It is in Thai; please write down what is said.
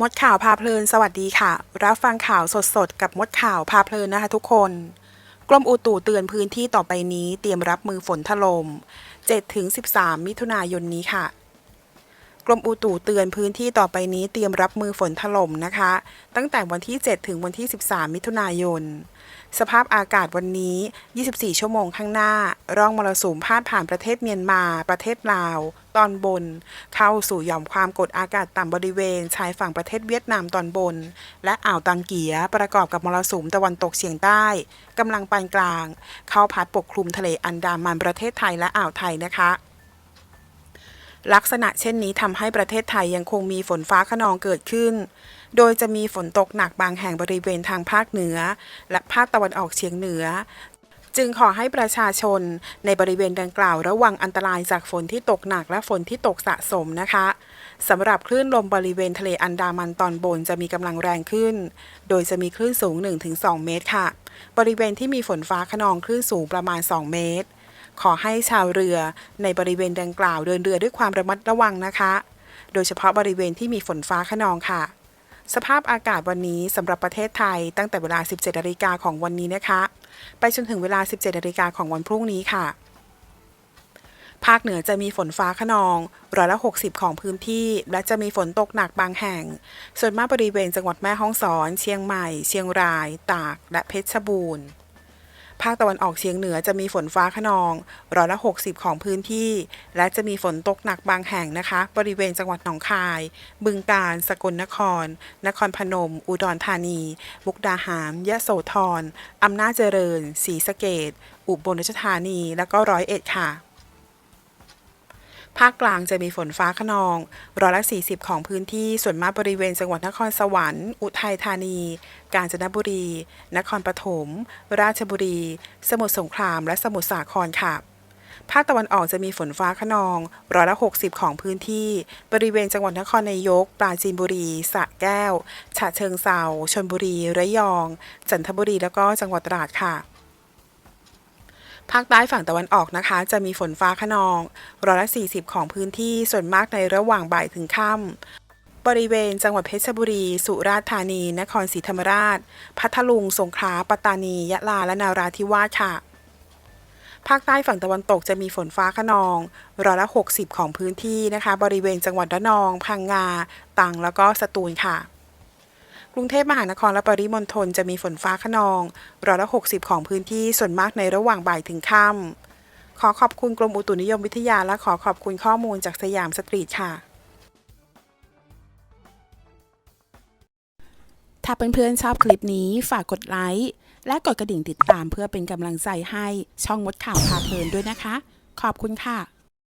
มดข่าวพาเพลินสวัสดีค่ะ รับฟังข่าวสดๆ กับมดข่าวพาเพลินนะคะทุกคน กรมอุตุเตือนพื้นที่ต่อไปนี้เตรียมรับมือฝนถล่ม7-13 มิถุนายนนี้ค่ะ กรมอุตุเตือนพื้นที่ต่อไปนี้เตรียมรับมือฝนถล่มนะคะ ตั้งแต่วันที่ 7 ถึงวันที่ 13 มิถุนายน สภาพอากาศวันนี้ 24 ชั่วโมงข้างหน้า ร่องมรสุมพาดผ่านประเทศเมียนมา ประเทศลาว ตอนบน เข้าสู่หย่อมความกดอากาศต่ำบริเวณ ชายฝั่งประเทศเวียดนามตอนบน และอ่าวตังเกียประกอบกับมรสุมตะวันตกเฉียงใต้กำลังปานกลาง เข้าพัดปกคลุมทะเลอันดามันประเทศไทยและอ่าวไทยนะคะ ลักษณะเช่นนี้ทำให้ประเทศไทยยังคงมีฝนฟ้าขนองเกิดขึ้น โดยจะมีฝนตกหนักบางแห่งบริเวณทางภาคเหนือ และภาคตะวันออกเฉียงเหนือ จึงขอให้ประชาชนในบริเวณดังกล่าวระวังอันตรายจากฝนที่ตกหนักและฝนที่ตกสะสมนะคะสำหรับคลื่นลมบริเวณทะเลอันดามันตอนบนจะมีกำลังแรงขึ้น โดยจะมีคลื่นสูง 1-2 เมตรค่ะ บริเวณที่มีฝนฟ้าขนองคลื่นสูงประมาณ 2 เมตร ขอให้ชาวเรือในบริเวณดังกล่าวเดินเรือด้วยความระมัดระวังนะคะ โดยเฉพาะบริเวณที่มีฝนฟ้าขนองค่ะ สภาพอากาศวันนี้สำหรับประเทศไทยตั้งแต่เวลา 17นาฬิกาของวันนี้นะคะ ไปจนถึงเวลา 17นาฬิกาของวันพรุ่งนี้ค่ะภาคเหนือจะมีฝนฟ้าขนองร้อยละ 60 ของพื้นที่ และจะมีฝนตกหนักบางแห่ง ส่วนมากบริเวณจังหวัดแม่ฮ่องสอน เชียงใหม่ เชียงราย ตาก และเพชรบูรณ์ ภาคตะวันออกเฉียงเหนือจะมีฝนฟ้าขนองร้อยละ 60 ของพื้นที่ และจะมีฝนตกหนักบางแห่งนะคะ บริเวณจังหวัดหนองคาย บึงกาฬ สกลนคร นครพนม อุดรธานี มุกดาหาร ยะโสธร อำนาจเจริญ ศรีสะเกดอุบลราชธานี และก็ร้อยเอ็ดค่ะ ภาคกลางจะมีฝนฟ้าขนองร้อยละ 40 ของพื้นที่ส่วนมากบริเวณจังหวัดนครสวรรค์ อุทัยธานี กาญจนบุรี นครปฐม ราชบุรี สมุทรสงคราม และสมุทรสาครค่ะภาคตะวันออกจะมีฝนฟ้าขนองร้อยละ 60 ของพื้นที่ บริเวณจังหวัดนครนายก ปราจีนบุรี สระแก้ว ฉะเชิงเซาชลบุรี ระยอง จันทบุรี แล้วก็จังหวัดตราดค่ะ ภาคใต้ฝั่งตะวันออกนะคะ จะมีฝนฟ้าขนองร้อยละ 40 ของพื้นที่ส่วนมากในระหว่างบ่ายถึงค่ำบริเวณจังหวัดเพชรบุรี สุราษฎร์ธานี นครศรีธรรมราช พัทลุง สงขลา ปัตตานี ยะลา และนาราธิวาสค่ะ ภาคใต้ฝั่งตะวันตกจะมีฝนฟ้าขนองร้อยละ 60 ของพื้นที่นะคะ บริเวณจังหวัดระนอง พังงา ตัง แล้วก็สตูลค่ะ กรุงเทพมหานครและปริมณฑลจะมีฝนฟ้าขนองร้อยละ60 ของพื้นที่ส่วนมากในระหว่างบ่ายถึงค่ำขอขอบคุณกรมอุตุนิยมวิทยาและขอขอบคุณข้อมูลจากสยามสตรีทค่ะ ถ้าเพื่อนๆชอบคลิปนี้ฝากกดไลค์และกดกระดิ่งติดตามเพื่อเป็นกำลังใจให้ช่องมดข่าวพาเพลินด้วยนะคะ ขอบคุณค่ะ